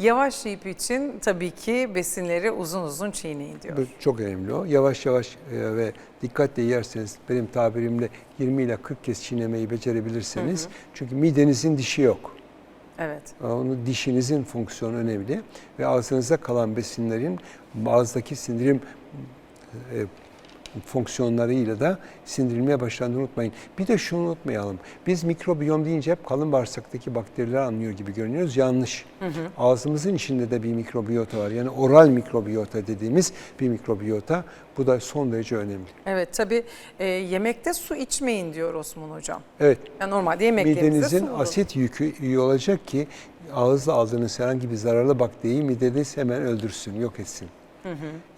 Yavaş yiyip için tabii ki besinleri uzun uzun çiğneyin diyor. Bu çok önemli o. Yavaş yavaş e, ve dikkatle yerseniz benim tabirimle 20 ile 40 kez çiğnemeyi becerebilirseniz çünkü midenizin dişi yok. Evet. Onu dişinizin fonksiyonu önemli ve ağzınıza kalan besinlerin ağızdaki sindirim e, fonksiyonlarıyla da sindirilmeye başlandığını unutmayın. Bir de şunu unutmayalım. Biz mikrobiyom deyince hep kalın bağırsaktaki bakterileri anlıyor gibi görünüyoruz. Yanlış. Ağzımızın içinde de bir mikrobiyota var. Yani oral mikrobiyota dediğimiz bir mikrobiyota. Bu da son derece önemli. Evet tabii e, yemekte su içmeyin diyor Osman Hocam. Evet. Yani normalde yemeklerimizde Midenizin su olur. asit yükü iyi olacak ki ağızla aldığınız herhangi bir zararlı bakteriyi mideniz hemen öldürsün, yok etsin.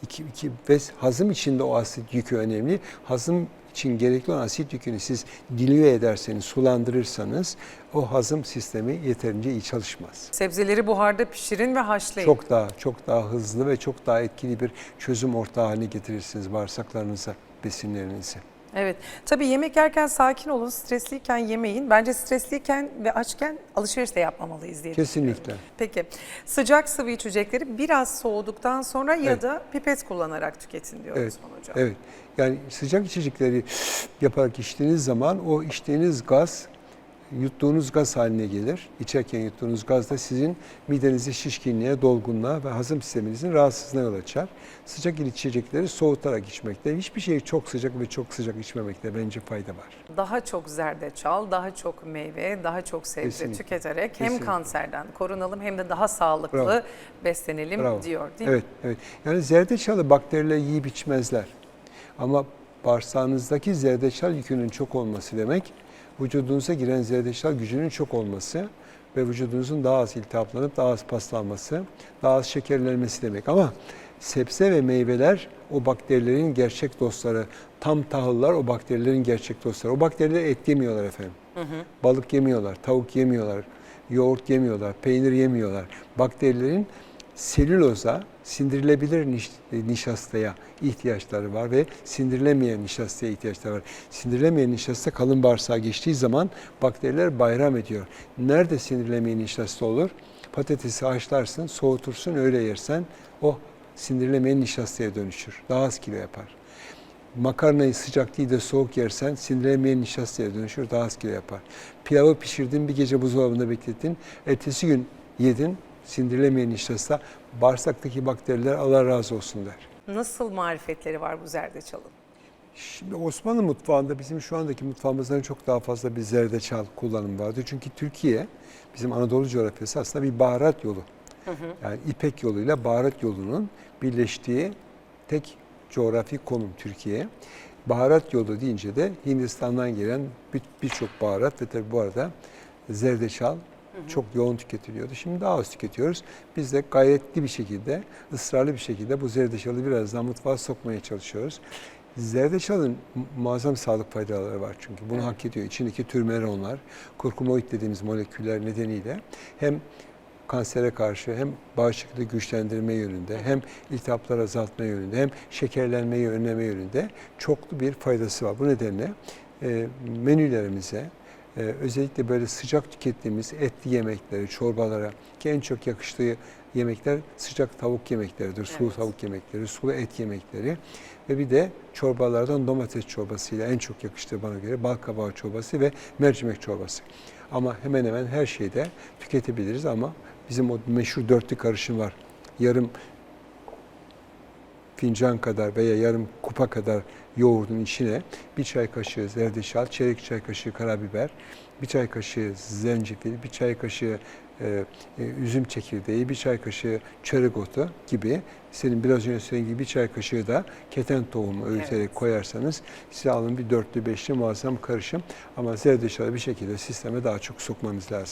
İki, iki, ve hazım için de o asit yükü önemli. Hazım için gerekli olan asit yükünü siz dilüye ederseniz, sulandırırsanız o hazım sistemi yeterince iyi çalışmaz. Sebzeleri buharda pişirin ve haşlayın. Çok daha çok daha hızlı ve çok daha etkili bir çözüm ortağı haline getirirsiniz bağırsaklarınıza, besinlerinizi. Evet. Tabii yemek yerken sakin olun, stresliyken yemeyin. Bence stresliyken ve açken alışveriş de yapmamalıyız diye. Kesinlikle. Peki sıcak sıvı içecekleri biraz soğuduktan sonra ya Evet. da pipet kullanarak tüketin diyor Evet, Osman Hocam. Evet. Yani sıcak içecekleri yaparak içtiğiniz zaman o içtiğiniz gaz yuttuğunuz gaz haline gelir. İçerken yuttuğunuz gaz da sizin midenizi şişkinliğe, dolgunluğa ve hazım sisteminizin rahatsızlığına yol açar. Sıcak içecekleri soğutarak içmekte, hiçbir şeyi çok sıcak ve çok sıcak içmemekte bence fayda var. Daha çok zerdeçal, daha çok meyve, daha çok sebze Kesinlikle. tüketerek hem Kesinlikle. kanserden korunalım hem de daha sağlıklı Bravo. beslenelim Bravo. diyor değil mi? Evet, evet. Yani zerdeçalı bakteriler yiyip içmezler. Ama bağırsağınızdaki zerdeçal yükünün çok olması demek, vücudunuza giren zerdeçal gücünün çok olması ve vücudunuzun daha az iltihaplanıp daha az paslanması, daha az şekerlenmesi demek. Ama sebze ve meyveler o bakterilerin gerçek dostları. Tam tahıllar o bakterilerin gerçek dostları. O bakteriler et yemiyorlar efendim. Balık yemiyorlar, tavuk yemiyorlar, yoğurt yemiyorlar, peynir yemiyorlar. Bakterilerin selüloza, sindirilebilir niş- e, nişastaya ihtiyaçları var ve sindirilemeyen nişastaya ihtiyaçları var. Sindirilemeyen nişasta kalın bağırsağa geçtiği zaman bakteriler bayram ediyor. Nerede sindirilemeyen nişasta olur? Patatesi haşlarsın, soğutursun, öyle yersen o sindirilemeyen nişastaya dönüşür. Daha az kilo yapar. Makarnayı sıcak değil de soğuk yersen sindirilemeyen nişastaya dönüşür, daha az kilo yapar. Pilavı pişirdin, bir gece buzdolabında beklettin, ertesi gün yedin, sindirilemeyen nişasta, bağırsaktaki bakteriler Allah razı olsun der. Nasıl marifetleri var bu zerdeçalın? Şimdi Osmanlı mutfağında bizim şu andaki mutfağımızdan çok daha fazla bir zerdeçal kullanımı vardı. Çünkü Türkiye, bizim Anadolu coğrafyası aslında bir baharat yolu. Yani İpek yoluyla baharat yolunun birleştiği tek coğrafi konum Türkiye. Baharat yolu deyince de Hindistan'dan gelen bir- birçok baharat ve tabii bu arada zerdeçal çok yoğun tüketiliyordu. Şimdi daha az tüketiyoruz. Biz de gayretli bir şekilde, ısrarlı bir şekilde bu zerdeçalı biraz daha mutfağa sokmaya çalışıyoruz. Zerdeçalın mu- muazzam sağlık faydaları var çünkü bunu hak ediyor. İçindeki türmeronlar, kurkumoid dediğimiz moleküller nedeniyle hem kansere karşı hem bağışıklığı güçlendirme yönünde hem iltihapları azaltma yönünde hem şekerlenmeyi önleme yönünde çoklu bir faydası var. Bu nedenle e, menülerimize e, özellikle böyle sıcak tükettiğimiz etli yemekleri, çorbalara ki en çok yakıştığı yemekler sıcak tavuk yemekleridir. Sulu Evet. tavuk yemekleri, sulu et yemekleri ve bir de çorbalardan domates çorbasıyla en çok yakıştığı bana göre bal kabağı çorbası ve mercimek çorbası. Ama hemen hemen her şeyde tüketebiliriz ama bizim o meşhur dörtlü karışım var. Yarım fincan kadar veya yarım kupa kadar yoğurdun içine bir çay kaşığı zerdeçal, çeyrek çay kaşığı karabiber, bir çay kaşığı zencefil, bir çay kaşığı e, e, üzüm çekirdeği, bir çay kaşığı çörek otu gibi senin biraz önce söylediğin gibi bir çay kaşığı da keten tohumu öğüterek Evet. koyarsanız size alın bir dörtlü beşli muazzam karışım ama zerdeçalı bir şekilde sisteme daha çok sokmanız lazım.